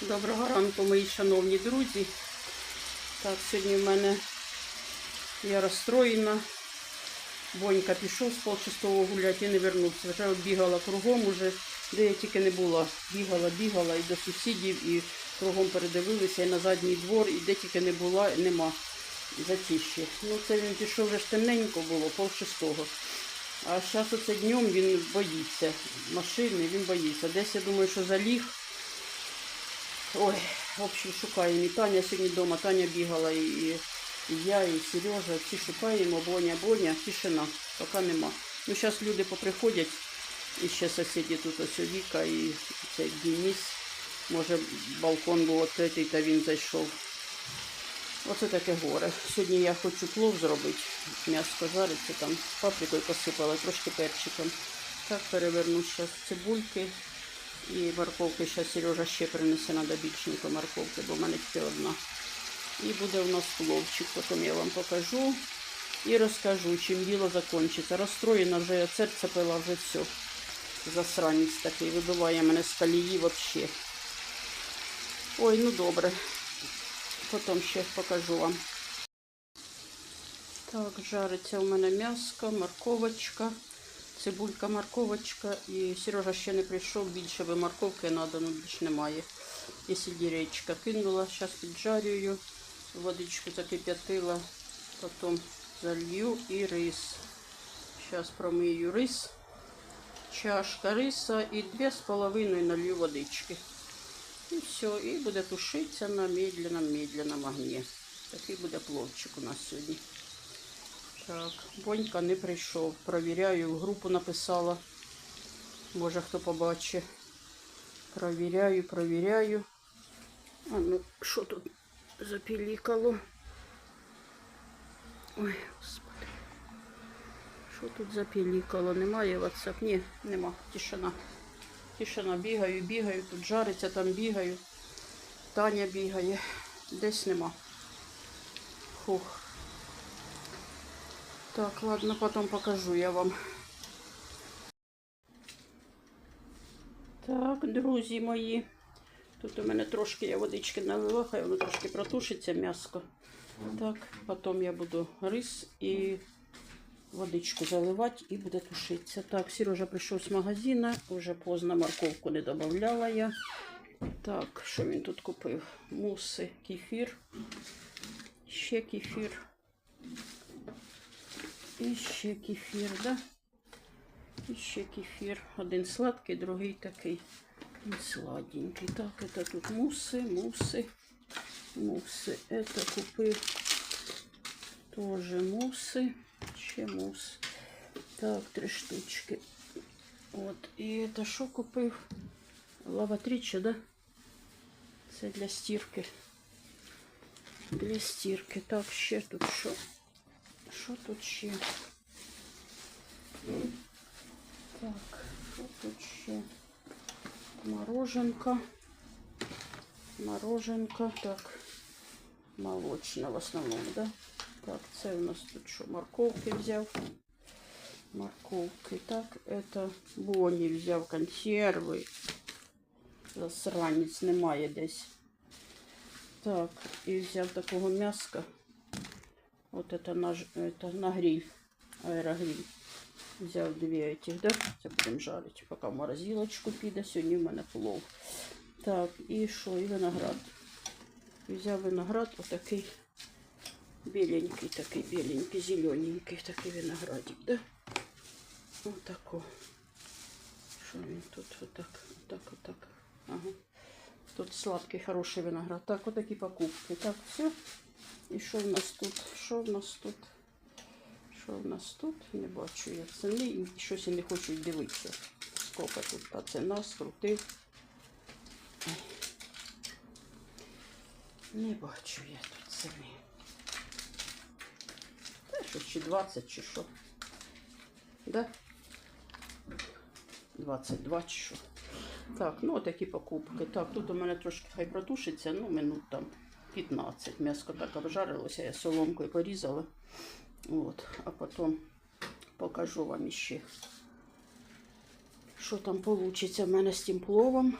Доброго ранку, мої шановні друзі. Так, сьогодні в мене я розстроєна. Бонька пішов з полшестого гуляти і не вернувся. Вже бігала кругом уже, де я тільки не була. Бігала, бігала і до сусідів, і кругом передивилися, і на задній двор, і де тільки не була, нема затіші. Ну це він пішов вже темненько було, полшестого. А зараз оце днем він боїться. Машини він боїться. Десь я думаю, що заліг. Ой, в общем, шукаємо. І Таня сьогодні вдома, Таня бігала, і, і я, і Сережа, всі шукаємо, Боня, Боня, тишина, поки нема. Ну, зараз люди поприходять, і ще сусіди тут ось Віка і цей Денис. Може, балкон був відкритий, та він зайшов. Оце таке горе. Сьогодні я хочу плов зробити. М'ясо жариться, там паприкою посипала, трошки перчиком. Так переверну зараз цибульки. І морковки зараз Сережа ще принесе, треба більшенько морковки, бо в мене тільки одна. І буде у нас пловчик, потім я вам покажу і розкажу, чим діло закінчиться. Розстроєна вже я серце пила, вже все. Засранець такий, вибиває мене з колії взагалі. Ой, ну добре. Потім ще покажу вам. Так, жариться у мене м'яско, морковочка. Цибулька, морковочка. І Сережа ще не прийшов, більше би морковки треба, ну більш немає. І сельдерейчика кинула, зараз піджарюю, водичку закип'ятила, потім залью і рис. Зараз промию рис, чашка риса і дві з половиною налью водички. І все, і буде тушитися на медленном-медленном огні. Такий буде пловчик у нас сьогодні. Так, Бонька не прийшов. Провіряю, групу написала. Може хто побачить. Провіряю, провіряю. А ну, що тут запілікало? Ой, господи. Що тут запілікало? Немає WhatsApp? Ні, нема. Тишина. Тишина. Бігаю, бігаю. Тут жариться, там бігаю. Таня бігає. Десь нема. Фух. Так, ладно, потом покажу я вам. Так, друзі мої. Тут у мене трошки я водички налила, хай воно трошки протушиться м'яско. Так, потім я буду рис і водичку заливати і буде тушитися. Так, Сережа прийшов з магазину, вже поздно морковку не додавала я. Так, що він тут купив? Муси, кефір, ще кефір. І ще кефір, да? І ще кефір. Один сладкий, другий такий не сладенький. Так, это тут муси, муси, муси. Это купив тоже муси, ще мус. Так, три штучки. От, і это що купив? Лаватріча, да? Це для стірки. Для стірки. Так, ще тут що? Що тут ще? Так, що тут ще? Мороженка. Мороженка. Так. Молочна в основному, да? Так, це у нас тут що? Морковки взяв. Морковки. Так, это Бонні взяв консерви. Засранець немає десь. Так, і взяв такого м'яска. Вот это на, ж- это на гриль, аэрогриль. Взяв дві этих, да? Це будемо жарити, поки в морозилочку піде. Сьогодні в мене плов. Так, і що? І виноград. Взяв виноград, отакий біленький, такий біленький, зелененький, такий виноградик, да? Отако. Що він тут? Отак, отак, отак. Ага. Тут сладкий, хороший виноград. Так, отакі покупки. Так, все. І що в нас тут? Що в нас тут? Що в нас тут? Не бачу я ціни щось я не хочу дивитися. Скільки тут та ціна скрутив. Не бачу я тут ціни. Та що, чи 20, чи що? Да? 22 чи що? Так, ну такі покупки. Так, тут у мене трошки хай протушиться, ну минут там 15. М'яско так обжарилося, я соломкою порізала. От, а потім покажу вам іще, що там вийде в мене з тим пловом.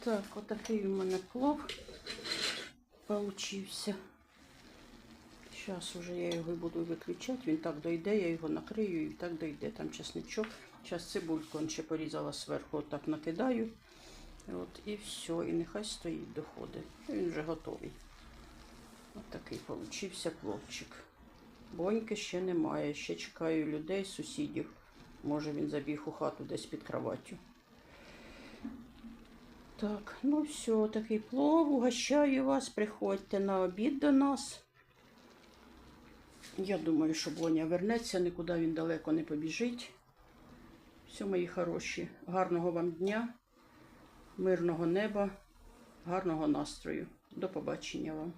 Так, отакий у мене плов получився. Зараз уже я його буду виключати. Він так дойде, я його накрию і так дойде. Там чесничок. Зараз цибульку он ще порізала зверху, отак накидаю. От, і все, і нехай стоїть, доходить. Він вже готовий. От такий получився пловчик. Боньки ще немає. Ще чекаю людей, сусідів. Може він забіг у хату десь під кроваттю. Так, ну все, такий плов. Угощаю вас. Приходьте на обід до нас. Я думаю, що Боня вернеться, нікуди він далеко не побіжить. Все, мої хороші. Гарного вам дня, мирного неба, гарного настрою. До побачення вам.